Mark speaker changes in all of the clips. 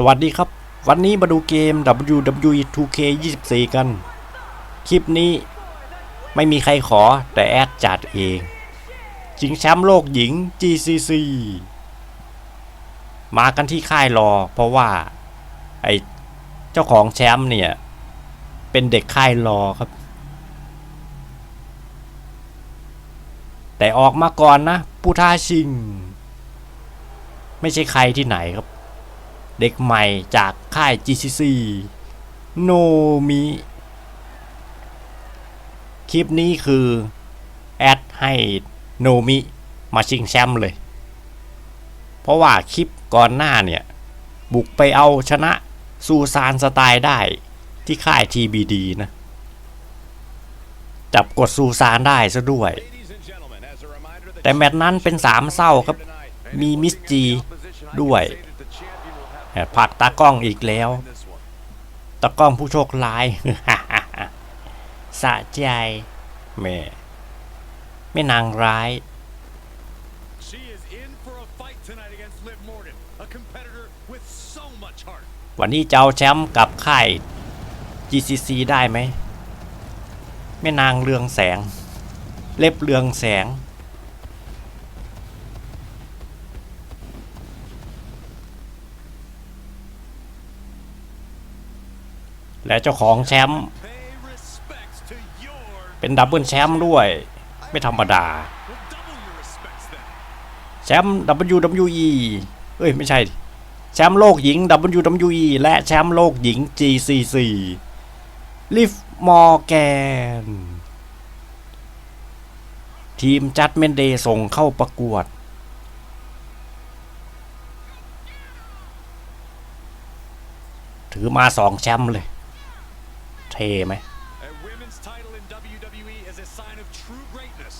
Speaker 1: สวัสดีครับ วันนี้มาดูเกม WWE 2K 24 กัน คลิปนี้ไม่มีใครขอแต่แอดจัดเองชิงแชมป์โลกหญิง GCC มากันที่ค่ายรอ เพราะว่า ไอเจ้าของแชมป์เนี่ย เป็นเด็กค่ายรอครับ แต่ออกมาก่อนนะ ผู้ท้าชิง ไม่ใช่ใครที่ไหนครับ เด็กใหม่จากค่าย GCC โนมิ คลิปนี้คือ แอดให้โนมิมาชิงแชมป์เลย เพราะว่าคลิปก่อนหน้าเนี่ย บุกไปเอาชนะซูซานสไตล์ได้ที่ค่าย TBD นะ จับกดซูซานได้ซะด้วย แต่แมตช์นั้นเป็นสามเศร้าครับ มีมิสจีด้วย ผลักตากล้องอีกแล้วตากล้องผู้โชคร้ายสะใจแม่ไม่นางร้าย
Speaker 2: She is in for a fight tonight against Liv Morgan, a competitor with so much heart.
Speaker 1: วันนี้จะเอาแชมป์กับค่าย GCC ได้ไหมแม่นางเรืองแสง เล็บเรืองแสง และเจ้าของแชมป์เป็นดับเบิลแชมป์ด้วย ไม่ธรรมดา แชมป์ WWE เอ้ย ไม่ใช่ แชมป์โลกหญิง WWE และแชมป์โลกหญิง GCC ลิฟมอร์แกน ทีมจัดเมนเดย์ส่งเข้าประกวด ถือมาสองแชมป์เลย ท่ไหม
Speaker 2: A women's title in WWE is a sign of true greatness.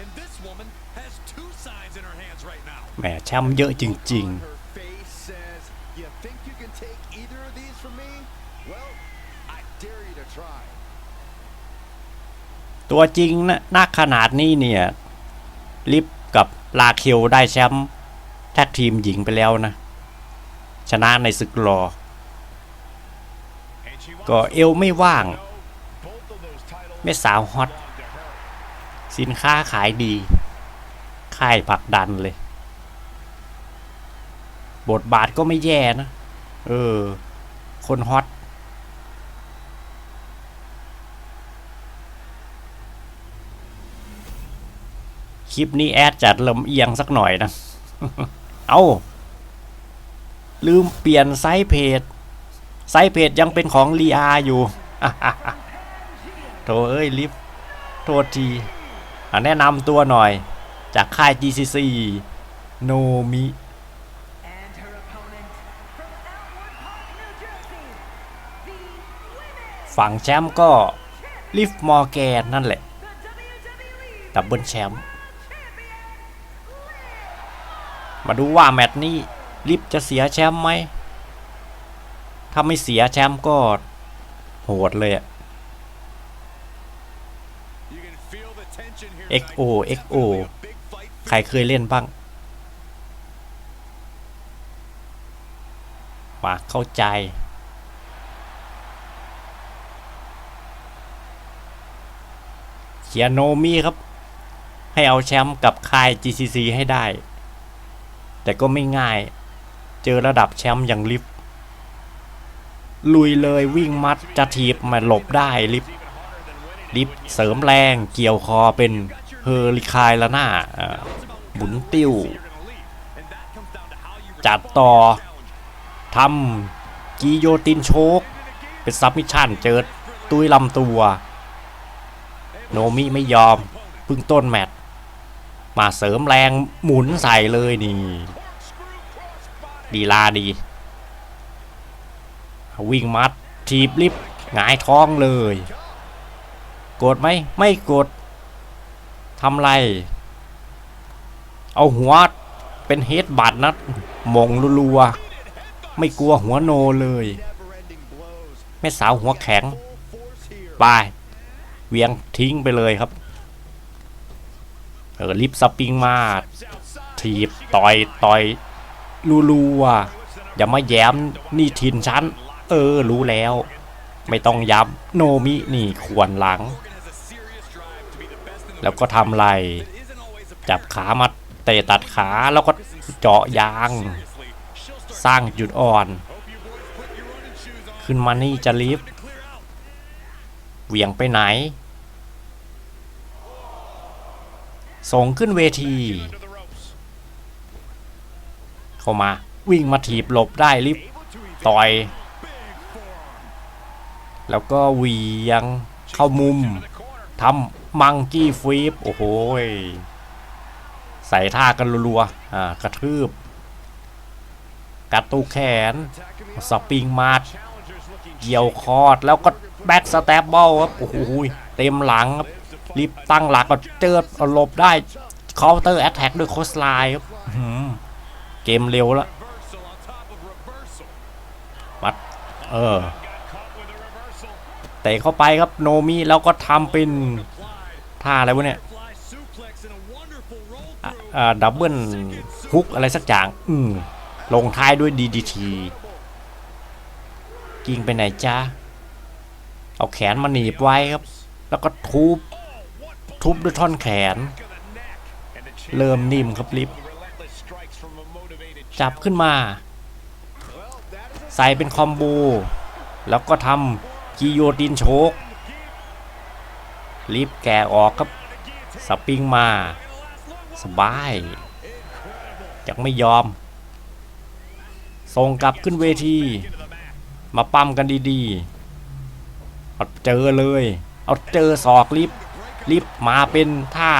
Speaker 2: And this woman has two signs in her hands right now.
Speaker 1: แหมแชมป์เยอะจริงๆ
Speaker 3: Her face says, You think you can take either of these from me? Well, I dare you to try.
Speaker 1: ตัวจริงนะนักขนาดนี้เนี่ย ลิฟกับลาเคลได้แชมป์แท็กทีมหญิงไปแล้วนะ ชนะในศึกรอ
Speaker 2: And she
Speaker 1: ก็เอวไม่ว่าง
Speaker 2: to know both of those titles
Speaker 1: แม่สาวฮอต สินค้าขายดี ค่ายผักดันเลย บทบาทก็ไม่แย่นะ เออ คนฮอตคลิปนี้แอดจัดลำเอียงสักหน่อยนะ เอาลืมเปลี่ยนไซส์เพจ ไซเพจยังเป็นของลีอาอยู่โถเอ้ยลิฟโทษทีแนะนำตัวหน่อย จากค่าย GCC โนมิฝั่งแชมป์ก็ลิฟมอร์แกนนั่นแหละ ดับเบิลแชมป์ มาดูว่าแมตช์นี้ลิฟจะเสียแชมป์ไหม ถ้าไม่เสียแชมป์ก็โหดเลยอะ XO. XO ใครเคยเล่นบ้าง มาเข้าใจ เขียนโนมีครับ ให้เอาแชมป์กับค่าย GCC ให้ได้ แต่ก็ไม่ง่าย เจอระดับแชมป์อย่างลิฟต์ ลุยเลยวิ่งมัดจะถีบมาหลบได้ลิฟลิฟเสริมแรงเกี่ยวคอเป็นเฮอริคายละหน้าหมุนติ้ว จัดต่อทำกีโยตินโชกเป็นซับมิชชั่นเจอตุยลำตัว โนมิไม่ยอมพึ่งต้นแมตช์มาเสริมแรงหมุนใส่เลยนี่ ดีลาดี วิ่งมัดทีบลิฟต์หงายท้องเลย กดไหมไม่กดทำไร เอาหัวเป็นเฮดบัตนะมงรัวๆไม่กลัวหัวโนเลย แม่สาวหัวแข็งไปเวียงทิ้งไปเลยครับ เออลิฟต์สปริงมา ถีบ ต่อย ต่อยรัวๆอย่ามาแย้มนี่ทินฉัน เออ รู้แล้ว ไม่ต้องย้ำโนมินี่ควรหลัง แล้วก็ทำไร จับขามาเตะตัดขาแล้วก็เจาะยาง สร้างจุดอ่อน ขึ้นมานี่จะลิฟต์เหวี่ยงไปไหน ส่งขึ้นเวที เข้ามาวิ่งมาถีบหลบได้ลิฟต์ต่อย แล้วก็เวียงเข้ามุมทำมังกี้ฟีปโอ้โหใส่ท่ากันรัวๆอ่ากระทืบกัดตูแขนสปริงมาดเกี่ยวคอดแล้วก็แบ็กสแตปบอลครับโอ้โหเต็มหลังครับรีบตั้งหลักก็เจอเอาหลบได้เคาน์เตอร์แอตแทกด้วยโคสไลน์ครับเกมเร็วแล้วมัดเออ เตะเข้าไปครับโนมิแล้วก็ทำเป็นท่าอะไรวะเนี่ยดับเบิลฮุกอะไรสักอย่าง อืมลงท้ายด้วย DDT กิงไปไหนจ้าเอาแขนมาหนีบไว้ครับ แล้วก็ทุบ ทุบด้วยท่อนแขน เริ่มนิ่มครับลิฟจับขึ้นมา ใส่เป็นคอมโบ แล้วก็ทำ กิโยตินโชกรีบแกะออกครับ สปริงมา สบายยังไม่ยอม ส่งกลับขึ้นเวที มาปั้มกันดีๆเอาเจอเลย เอาเจอศอกลิฟต์ลิฟต์มาเป็นท่า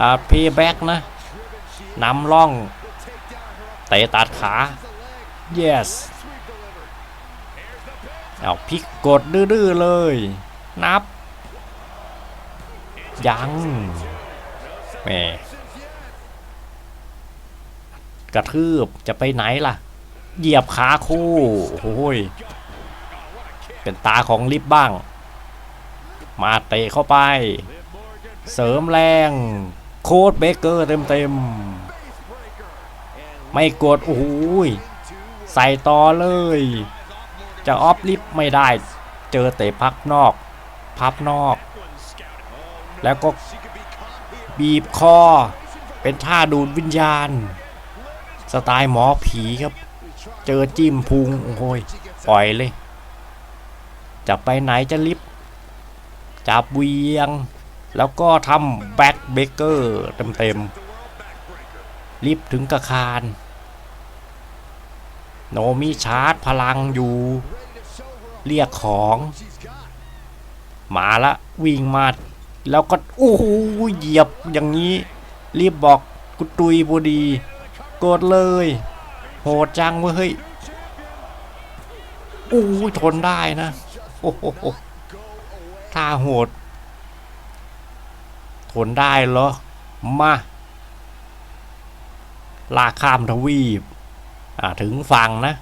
Speaker 1: อ่าเพย์แบ็กนะนำล่องเตะตัดขา yes เอาพิกกดดื้อๆเลย นับ ยังแหมกระทืบจะไปไหนล่ะ เหยียบขาคู่โอ้ยเป็นตาของลิฟบ้าง มาเตะเข้าไป เสริมแรง โคดเบเกอร์เต็มๆ ไม่กดโอ้ยใส่ต่อเลย จะออฟลิฟไม่ได้ เจอเตะพักนอก พับนอก แล้วก็บีบคอ เป็นท่าดูดวิญญาณ สไตล์หมอผีครับ เจอจิ้มพุงโอ้โหยปล่อยเลย จะไปไหนจะลิฟต์จับเวียง แล้วก็ทำแบ็คเบเกอร์เต็มๆลิฟต์ถึงกระคาร โนมิชาร์จพลังอยู่ เรียกของ มาละวิ่งมาแล้วก็โอ้โหเหยียบอย่างนี้ รีบบอกกุตุยบดีโกดเลย โหดจังเว้ยเฮ้ยอู้ยทนได้นะโอ้โหท่าโหด ทนได้เหรอ มา ลากข้ามทวีป ถึงฝั่งนะ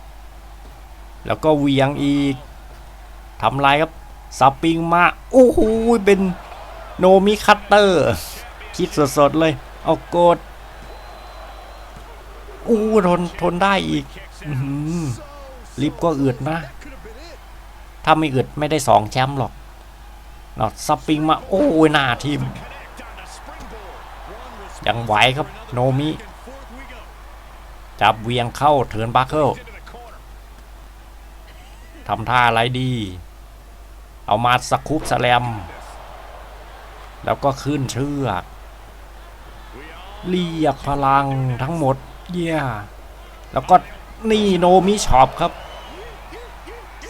Speaker 1: แล้วก็เวียงอีกทำไรครับสปริงมาโอ้โหเป็นโนมิคัตเตอร์ คิดสดๆเลย เอาโกดอู้ทนทนได้อีกอลิฟก็อึดนะ ถ้าไม่อึดไม่ได้สองแชมป์หรอกเนาะสปริงมา โอ้ยหน้าทีม ยังไหวครับ โนมิ จับเวียงเข้าเทิร์นบัคเกิลทำท่าอะไรดี เอามาสคูปสแลม แล้วก็ขึ้นเชือก เรียกพลังทั้งหมด เยี่ย แล้วก็นี่โนมิช็อปครับ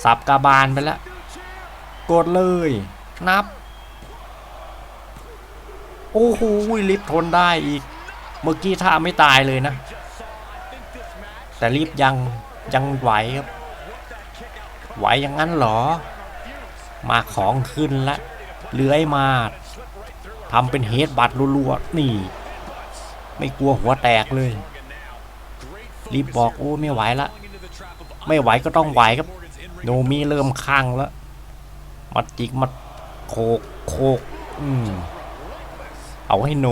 Speaker 1: สับกาบาลไปแล้ว กดเลย นับ โอ้โหลิฟทนได้อีก เมื่อกี้ท่าไม่ตายเลยนะ แต่รีบยังยังไหวครับ ไหวอย่างนั้นเหรอ มาของขึ้นละเลื้อยมาทำเป็นเฮดบัตรัวๆนี่ ไม่กลัวหัวแตกเลย รีบบอกโอ้ไม่ไหวละ ไม่ไหวก็ต้องไหวครับ โนมีเริ่มข้างแล้วมาจิกมาโคกโคกอืมเอาให้โน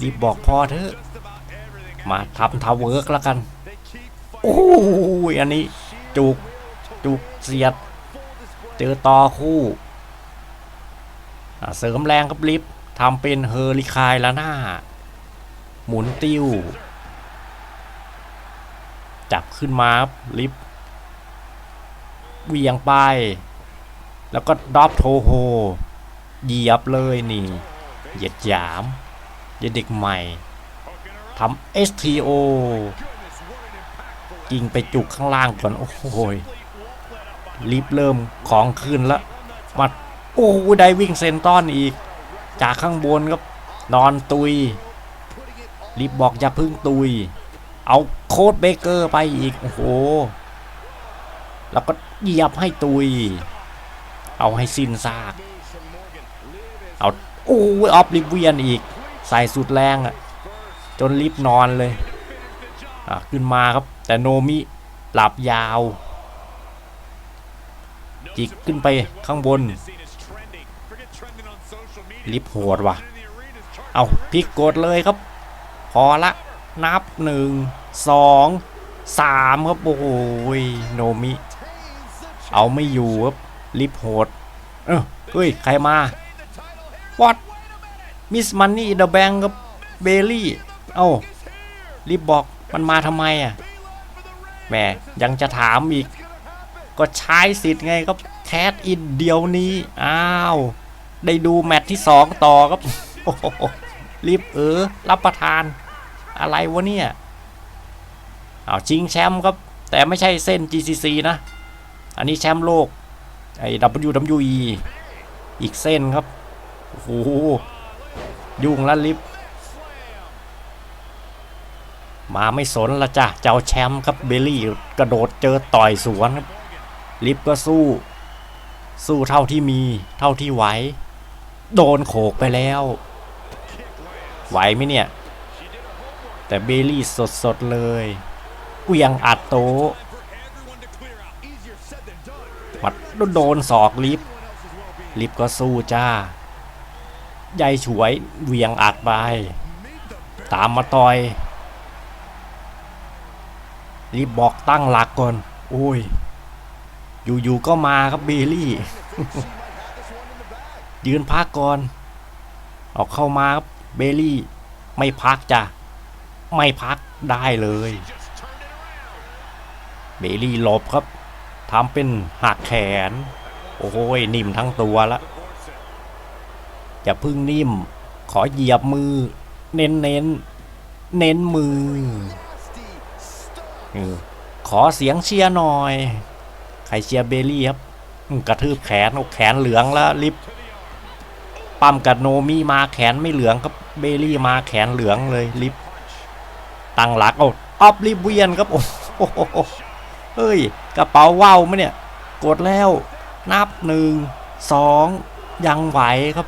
Speaker 1: รีบบอกพอเถอะ มาทำทาวเวิร์กแล้วกัน โอ้ยอันนี้ จุก จุกเสียด เจอต่อคู่เสริมแรงครับลิฟต์ทำเป็นเฮอริคายละหน้า หมุนติ้ว จับขึ้นมาลิฟต์เวียงไป แล้วก็ดรอปโทโฮเหยียบเลยนี่ เหยียดหยาม เหยียดเด็กใหม่ทำ STO ยิงไปจุกข้างล่างก่อน โอ้โหลิฟเริ่มของขึ้นแล้วมาโอ้ได้วิ่งเซนต้อนอีก จากข้างบนก็นอนตุยลิฟบอกอย่าพึ่งตุย เอาโค้ดเบเกอร์ไปอีก โอ้โห แล้วก็เหยียบให้ตุย เอาให้สิ้นซาก เอาโอ้ออฟลิฟเวียนอีก ใส่สุดแรงอะจนลิฟนอนเลย ขึ้นมาครับ แต่โนมิหลับยาว จิกขึ้นไปข้างบน ลิฟโหดว่ะ เอาพิกกดเลยครับ พอละนับหนึ่งสองสามครับ โอ้โหยโนมิ เอาไม่อยู่ครับ ลิฟโหด เออเฮ้ย ใครมาวัดมิสมันนี่เดอะแบงครับเบลลี่ เอารีบบอก มันมาทำไมอะแหมยังจะถามอีก ก็ใช้สิทธิ์ไงครับแคทอินเดียวนี้ อ้าว ได้ดูแมตช์ที่สองต่อครับโอ้โหรีบเออ รับประทาน อะไรวะเนี่ยเอาชิงแชมป์ครับ แต่ไม่ใช่เส้น GCC นะ อันนี้แชมป์โลก ไอ้ WWE อีกเส้นครับ โอ้โหยุ่งและลิฟต์ มาไม่สนละจ้ะเจ้าแชมป์ครับเบลลี่กระโดดเจอต่อยสวนครับลิฟก็สู้ สู้เท่าที่มีเท่าที่ไหวโดนโขกไปแล้ว ไหวไหมเนี่ย แต่เบลลี่สดๆเลยเกวียงอัดโตะมัดโดนศอกลิฟลิฟก็สู้จ้าใหญ่ฉวยเวียงอัดไป ตามมาต่อย ลิฟต์บอกตั้งหลักก่อน โอ้ย อยู่ๆก็มาครับเบลลี่ ยืนพักก่อน ออกเข้ามาครับเบลลี่ ไม่พักจ้ะ ไม่พักได้เลย เบลลี่หลบครับทำเป็นหักแขน โอ้ยนิ่มทั้งตัวละอย่าพึ่งนิ่ม ขอเหยียบมือ เน้นเน้น เน้นมือ ขอเสียงเชียร์หน่อย ใครเชียร์เบลลี่ครับกระทืบแขนอาแขนเหลืองแล้วลิฟปั๊มกับโนมีมาแขนไม่เหลืองครับเบลลี่มาแขนเหลืองเลยลิฟตั้งหลักเอาออฟลิฟเวียนครับโอ้โหเฮ้ย กระเป๋าว่าวไหมเนี่ย กดแล้ว นับหนึ่งสองยังไหวครับ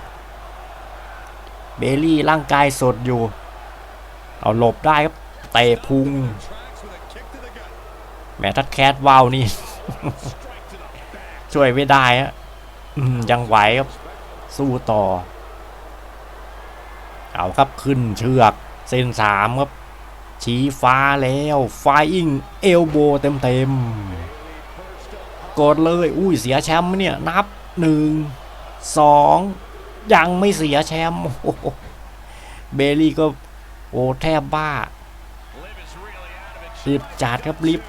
Speaker 1: เบลลี่ร่างกายสดอยู่ เอาหลบได้ครับเตะพุง แม้ถ้าแคทว่าวนี่ ช่วยไม่ได้ฮะยังไหวครับ สู้ต่อ เอาครับขึ้นเชือก เส้นสามครับ ชี้ฟ้าแล้วไฟอิงเอลโบเต็มเต็มๆกดเลย อุ้ยเสียแชมป์เนี่ย นับหนึ่งสองยังไม่เสียแชมป์โอ้โหเบลลี่ก็โอ้แทบบ้าอึดจัดครับลิฟ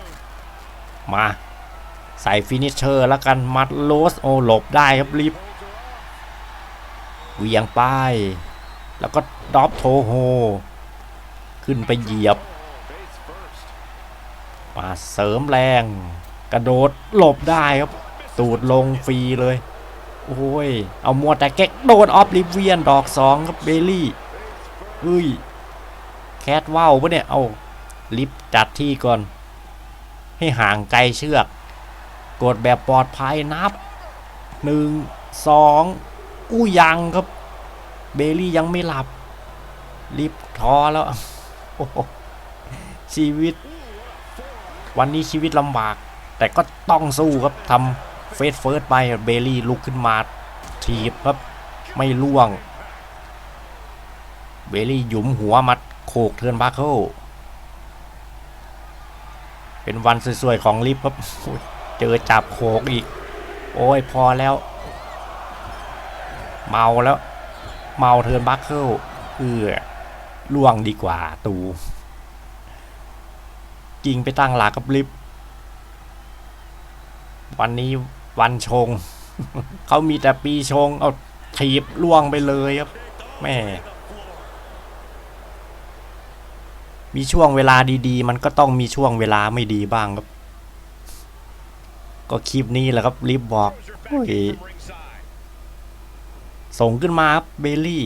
Speaker 1: มาใส่ฟินิชเชอร์แล้วกันมัดโลสโอหลบได้ครับลิฟเวียงป้าย แล้วก็ดรอปโทโฮ ขึ้นไปเหยียบมาเสริมแรง กระโดดหลบได้ครับ ตูดลงฟรีเลย โอ้ย เอามัวแต่เก๊กโดนออฟลิเวียนดอกสองครับเบลลี่เฮ้ย แคทว่าวปะเนี่ย เอาลิฟจัดที่ก่อน ให้ห่างไกลเชือก กดแบบปลอดภัยนับหนึ่งสองอู้ยังครับ เบลลี่ยังไม่หลับลิฟต์ท้อแล้วโอ้โหชีวิต วันนี้ชีวิตลำบาก แต่ก็ต้องสู้ครับทำเฟสเฟิร์สไปเบลลี่ลุกขึ้นมาถีบครับไม่ล่วง เบลลี่หยุมหัวมัดโขกเทิร์นบาร์เคิล เป็นวันสวยๆของลิฟต์ครับเจอจับโขกอีก โอ้ยพอแล้ว เมาแล้ว เมาเทิร์นบัคเคิลเอือล่วงดีกว่าตูกิงไปตั้งหลักกับลิฟวันนี้วันชง เขามีแต่ปีชง เอาถีบล่วงไปเลยครับแม่ มีช่วงเวลาดีๆ มันก็ต้องมีช่วงเวลาไม่ดีบ้างครับ ก็คลิปนี้แหละครับลิฟบอกส่งขึ้นมาครับเบลลี่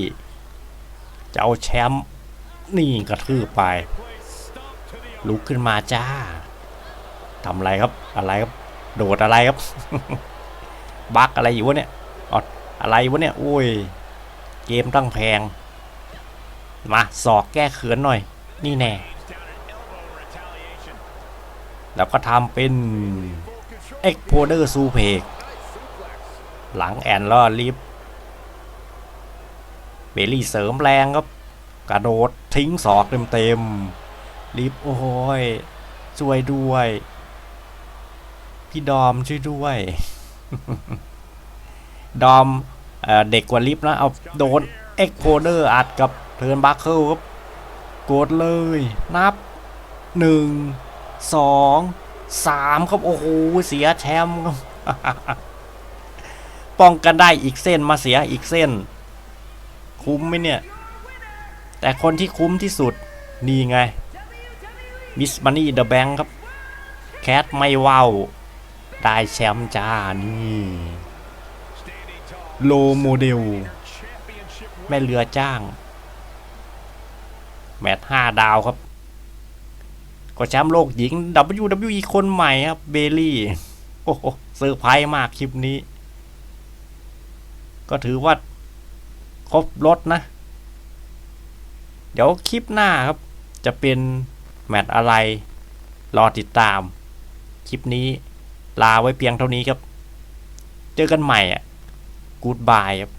Speaker 1: จะเอาแชมป์นี่กระทืบไป ลุกขึ้นมาจ้าทำอะไรครับ อะไรครับ โดดอะไรครับ บักอะไรอยู่วะเนี่ยออดอะไรวะเนี่ยโอ้ย เกมตั้งแพง มาสอกแก้เขินหน่อย นี่แน่ แล้วก็ทำเป็นเอ็กโพเดอร์ซูเพกหลังแอนล้วรีบเบลลี่เสริมแรงครับ กระโดดทิ้งศอกเต็มๆรีบโอ้ยช่วยด้วย พี่ดอมช่วยด้วย ดอมเอเด็กกว่าลิฟนะ เอาโดนเอ็กโพเดอร์อัดกับเทิร์นบัคเคิลครับ กดเลย นับหนึ่งสองสามครับ โอ้โห เสียแชมป์ครับป้องกันได้อีกเส้นมาเสียอีกเส้น คุ้มไหมเนี่ย แต่คนที่คุ้มที่สุด นี่ไงมิสมานี่เดอะแบงค์ครับ แคทไม่ว้าวได้แชมป์จ้า นี่ โลโมเดล แม่เรือจ้าง แมตช์ห้าดาวครับ ก็แชมป์โลกหญิง WWE คนใหม่ครับ เบลลี่ โอ้โหเซอร์ไพรส์มากคลิปนี้ ก็ถือว่า ครบรถนะ เดี๋ยวคลิปหน้าครับ จะเป็นแมตช์อะไร รอติดตาม คลิปนี้ ลาไว้เพียงเท่านี้ครับ เจอกันใหม่อะกูดบายครับ